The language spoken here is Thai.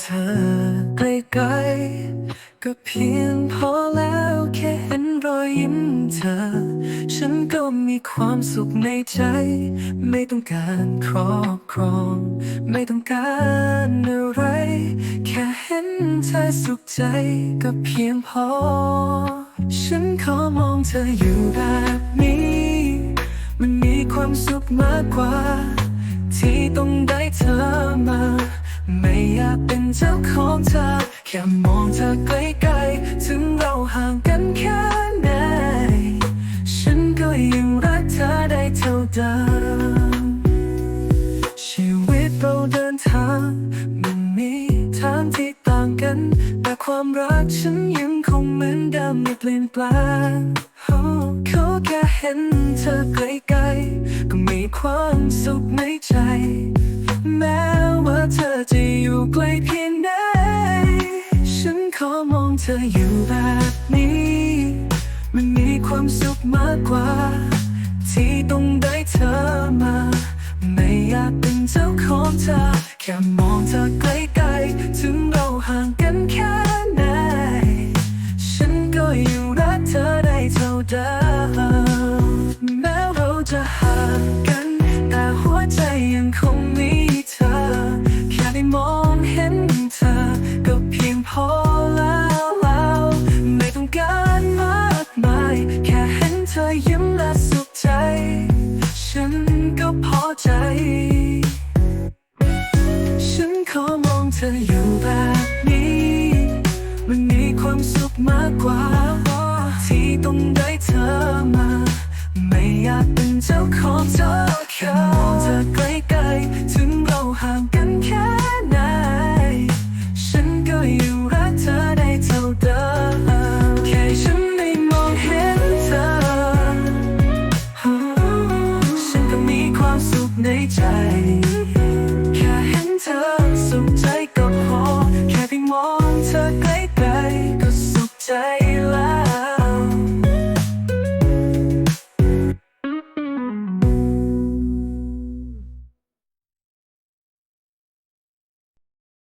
เธอไกลๆก็เพียงพอแล้วแค่เห็นรอยยิ้มเธอ ฉันก็มีความสุขในใจ ไม่ต้องการครอบครอง ไม่ต้องการอะไร แค่เห็นเธอสุขใจก็เพียงพอ ฉันขอมองเธออยู่แบบนี้ มันมีความสุขมากกว่า ที่ต้องได้เธอมา ไม่อยากเป็นเจ้าของเธอ แค่มองเธอใกล้ๆถึงเราห่างกันแค่ไหน ฉันก็ยังรักเธอได้เท่าเดิม ชีวิตเราเดินทาง มันมีทางที่ต่างกัน แต่ความรักฉันยังคงเหมือนเดิมไม่เปลี่ยนแปลงโอ้เขาแค่เห็นเธอไกลๆ ก็มีความสุขในใจ อยู่ไกลเพียงใดฉันขอมองเธออยู่แบบนี้ มันมีความสุขมากกว่า ที่ต้องได้เธอมา ไม่อยากเป็นเจ้าของเธอ แค่มองเธอใกล้ๆถึงเราห่างกันแค่ไหน ฉันก็อยังรักเธอได้เท่าเดิมแม้เราจะห่างกัน แต่หัวใจยังคง พอแล้วแล้วไม่ต้องการมากมาย แค่เห็นเธอยิ้มและสุขใจ ฉันก็พอใจ ฉันขอมองเธออยู่แบบนี้ มันมีความสุขมากกว่า ที่ต้องได้เธอมา ไม่อยากเป็นเจ้าของเธอแค่มองเธอใกล้ๆถึงเราห่างกัน ในใจ แค่เห็นเธอสุขใจ